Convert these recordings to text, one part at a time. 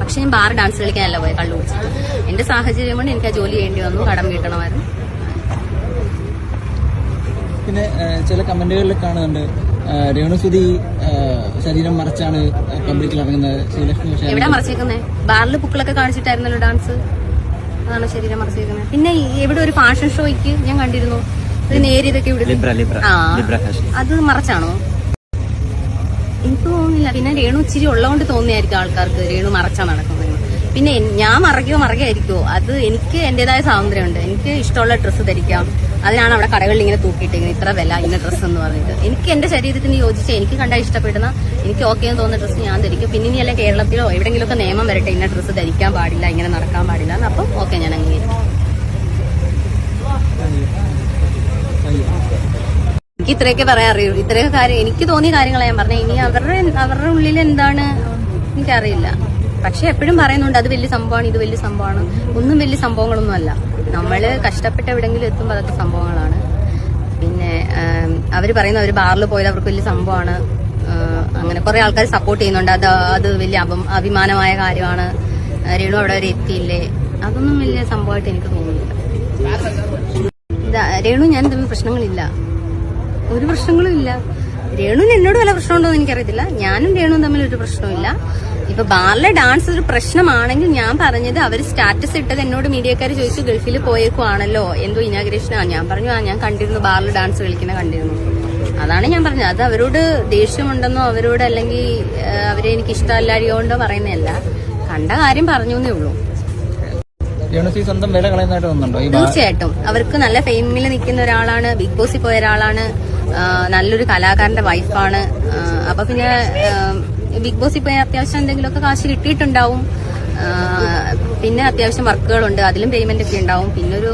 പക്ഷെ ഞാൻ bar dance കളിക്കാനല്ല പോയത് കള്ളു കുടിച്ചിട്ട് എന്റെ സാഹചര്യം കൊണ്ട് എനിക്ക് ആ ജോലി ചെയ്യേണ്ടി വന്നു കടം വീട്ടണമായിരുന്നു. പിന്നെ ചില കമന്റുകളിൽ കാണുന്നുണ്ട് രേണുസുതി ശരീരം മറച്ചാണ് പബ്ലിക്കിൽ ഇറങ്ങുന്നത്. ശ്രീലക്ഷ്മി പക്ഷേ എവിടെ മറച്ചേക്കുന്നേ? ബാറിൽ പുക്കളൊക്കെ കാണിച്ചിട്ടായിരുന്നല്ലോ ഡാൻസ് അതാണ് ശരീരം മറച്ചേക്കുന്നത് പിന്നെ എവിടെ ഒരു ഫാഷൻ ഷോയ്ക്ക് ഞാൻ കണ്ടിരുന്നു. നേരിതൊക്കെ നേരിയതൊക്കെ ഇവിടെ അത് മറച്ചാണോ? എനിക്ക് തോന്നുന്നില്ല പിന്നെ രേണു ഇച്ചിരി ഉള്ളതുകൊണ്ട് തോന്നിയായിരിക്കും ആൾക്കാർക്ക് രേണു മറച്ചാ നടക്കുന്നത്. പിന്നെ ഞാൻ മറക്കോ മറക്കായിരിക്കോ അത് എനിക്ക് എന്റേതായ സ്വാതന്ത്ര്യമുണ്ട്. എനിക്ക് ഇഷ്ടമുള്ള ഡ്രസ്സ് ധരിക്കാം. അതിനാണ് അവിടെ കടകളിൽ ഇങ്ങനെ തൂക്കിയിട്ടിങ്ങനെ ഇത്ര വില ഇന്ന ഡ്രസ്സ് എന്ന് പറഞ്ഞിട്ട്. എനിക്ക് എന്റെ ശരീരത്തിന് യോജിച്ച് എനിക്ക് കണ്ടാൽ ഇഷ്ടപ്പെടുന്ന എനിക്ക് ഓക്കെ എന്ന് തോന്നുന്ന ഡ്രസ്സ് ഞാൻ ധരിക്കും. പിന്നെ ഇനി അല്ലെ കേരളത്തിലോ എവിടെയെങ്കിലുമൊക്കെ നിയമം വരട്ടെ ഇന്ന ഡ്രസ്സ് ധരിക്കാൻ പാടില്ല ഇങ്ങനെ നടക്കാൻ പാടില്ല അപ്പം ഓക്കെ ഞാൻ അംഗീകരിക്കും എനിക്ക് ഇത്രയൊക്കെ പറയാൻ അറിയൂ ഇത്രയൊക്കെ കാര്യം എനിക്ക് തോന്നിയ കാര്യങ്ങളാണ് ഞാൻ പറഞ്ഞത് ഇനി അവരുടെ അവരുടെ ഉള്ളിൽ എന്താണ് എനിക്കറിയില്ല പക്ഷെ എപ്പോഴും പറയുന്നുണ്ട് അത് വലിയ സംഭവമാണ് ഇത് വലിയ സംഭവമാണ്. ഒന്നും വലിയ സംഭവങ്ങളൊന്നും അല്ല. നമ്മൾ കഷ്ടപ്പെട്ട് എവിടെങ്കിലും എത്തുമ്പോൾ അതൊക്കെ സംഭവങ്ങളാണ്. പിന്നെ അവർ പറയുന്ന അവർ ബാറിൽ പോയത് അവർക്ക് വലിയ സംഭവമാണ്. അങ്ങനെ കുറെ ആൾക്കാർ സപ്പോർട്ട് ചെയ്യുന്നുണ്ട്. അത് അത് വലിയ അഭിമാനമായ കാര്യമാണ്. രേണു അവിടെ വരെ എത്തിയില്ലേ? അതൊന്നും വലിയ സംഭവമായിട്ട് എനിക്ക് തോന്നുന്നില്ല. രേണു ഞാൻ തമ്മിൽ പ്രശ്നങ്ങളില്ല. ഒരു പ്രശ്നങ്ങളും ഇല്ല. രേണുവിന് എന്നോട് വല്ല പ്രശ്നമുണ്ടോ എന്ന് എനിക്കറിയത്തില്ല. ഞാനും രേണുവും തമ്മിൽ ഒരു പ്രശ്നമില്ല ഇപ്പൊ ബാറിലെ ഡാൻസ് ഒരു പ്രശ്നമാണെങ്കിൽ ഞാൻ പറഞ്ഞത് അവർ സ്റ്റാറ്റസ് ഇട്ടത് എന്നോട് മീഡിയക്കാർ ചോദിച്ചു ഗൾഫിൽ പോയേക്കുവാണല്ലോ. എന്തോ ഇനാഗ്രേഷനാ ഞാൻ പറഞ്ഞു ആ ഞാൻ കണ്ടിരുന്നു. ബാറിൽ ഡാൻസ് കളിക്കുന്ന കണ്ടിരുന്നു. അതാണ് ഞാൻ പറഞ്ഞത്. അത് അവരോട് ദേഷ്യമുണ്ടെന്നോ അവരോട് അല്ലെങ്കിൽ അവരെ എനിക്ക് ഇഷ്ടമല്ലാഴിയോണ്ടോ പറയുന്നതല്ല. കണ്ട കാര്യം പറഞ്ഞു എന്നേ ഉള്ളൂ. തീർച്ചയായിട്ടും. അവർക്ക് നല്ല ഫെയിമിൽ നിൽക്കുന്ന ഒരാളാണ് ബിഗ് ബോസിൽ പോയ ഒരാളാണ് നല്ലൊരു കലാകാരന്റെ വൈഫാണ്. അപ്പൊ പിന്നെ ബിഗ് ബോസിൽ പോയ അത്യാവശ്യം എന്തെങ്കിലുമൊക്കെ കാശ് കിട്ടിയിട്ടുണ്ടാവും. പിന്നെ അത്യാവശ്യം വർക്കുകളുണ്ട് അതിലും പേയ്മെന്റ് ഒക്കെ ഉണ്ടാവും. പിന്നെ ഒരു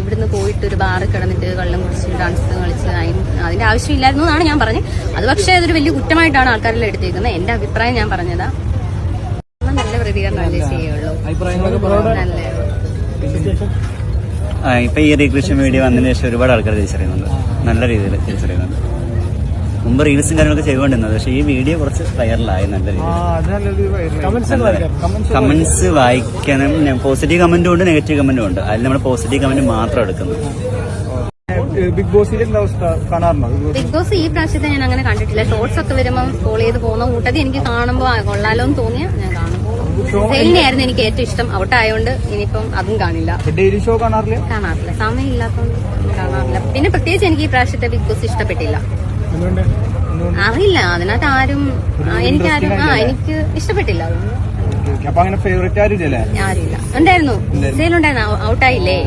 ഇവിടുന്ന് പോയിട്ട് ഒരു ബാറിൽ കിടന്നിട്ട് കള്ളം കുടിച്ച് ഡാൻസ് കളിച്ച് അതിന് അതിന്റെ ആവശ്യമില്ലായിരുന്നു എന്നാണ് ഞാൻ പറഞ്ഞത്. അത് പക്ഷേ അതൊരു വലിയ കുറ്റമായിട്ടാണ് ആൾക്കാരെല്ലാം എടുത്തേക്കുന്നത്. എന്റെ അഭിപ്രായം ഞാൻ പറഞ്ഞതാ. നല്ല പ്രതികരണമല്ലേ ചെയ്യുള്ളൂ. അഭിപ്രായങ്ങളൊക്കെ നല്ല ഇപ്പൊ ഈ റീക്രിയേഷൻ വീഡിയോ വന്നതിന് ശേഷം ഒരുപാട് ആൾക്കാർ തിരിച്ചറിയുന്നുണ്ട്. നല്ല രീതിയിൽ തിരിച്ചറിയുന്നുണ്ട്. മുമ്പ് റീൽസും കാര്യങ്ങളൊക്കെ ചെയ്തുകൊണ്ടിരുന്നത് പക്ഷേ ഈ വീഡിയോ കുറച്ച് വൈറലായി നല്ല രീതിയിൽ. കമന്റ്സ് വായിക്കാനും പോസിറ്റീവ് കമന്റും ഉണ്ട് നെഗറ്റീവ് കമന്റും ഉണ്ട്. അതിൽ നമ്മൾ പോസിറ്റീവ് കമന്റ് മാത്രം എടുക്കുന്നു. ബിഗ് ബോസിന്റെ എന്താ അവസ്ഥ? കാണാറുണ്ടോ ബിഗ് ബോസ് ഈ പ്രാവശ്യത്തെ ഞാൻ അങ്ങനെ കണ്ടിട്ടില്ല. ഷോർട്സ് ഒക്കെ വരുമ്പോൾ സ്കോൾ ചെയ്ത് പോകുന്ന കൂട്ടത്തിൽ എനിക്ക് കാണുമ്പോൾ കൊള്ളാലോ എന്ന് തോന്നിയ ഞാൻ കാണും സെയിലിനെയായിരുന്നു എനിക്ക് ഏറ്റവും ഇഷ്ടം. ഔട്ട് ആയതുകൊണ്ട് ഇനിയിപ്പം അതും കാണില്ല. ഡെയിലി ഷോ കാണാറില്ല? കാണാറില്ല. സമയമില്ലാത്തതുകൊണ്ട് കാണാറില്ല. പിന്നെ പ്രത്യേകിച്ച് എനിക്ക് ഈ പ്രാവശ്യത്തെ ബിഗ് ബോസ് ഇഷ്ടപ്പെട്ടില്ല. അറിയില്ല. അതിനകത്ത് ആരും എനിക്കാരും ആ എനിക്ക് ഇഷ്ടപ്പെട്ടില്ല അതൊന്നും. Okay, okay. അപ്പൊ അങ്ങനെ ഫേവറേറ്റ് ആരും ഇല്ലല്ലേ? ആരുമില്ല ഉണ്ടായിരുന്നു. സെയിലുണ്ടായിരുന്നു ഔട്ടായില്ലേ?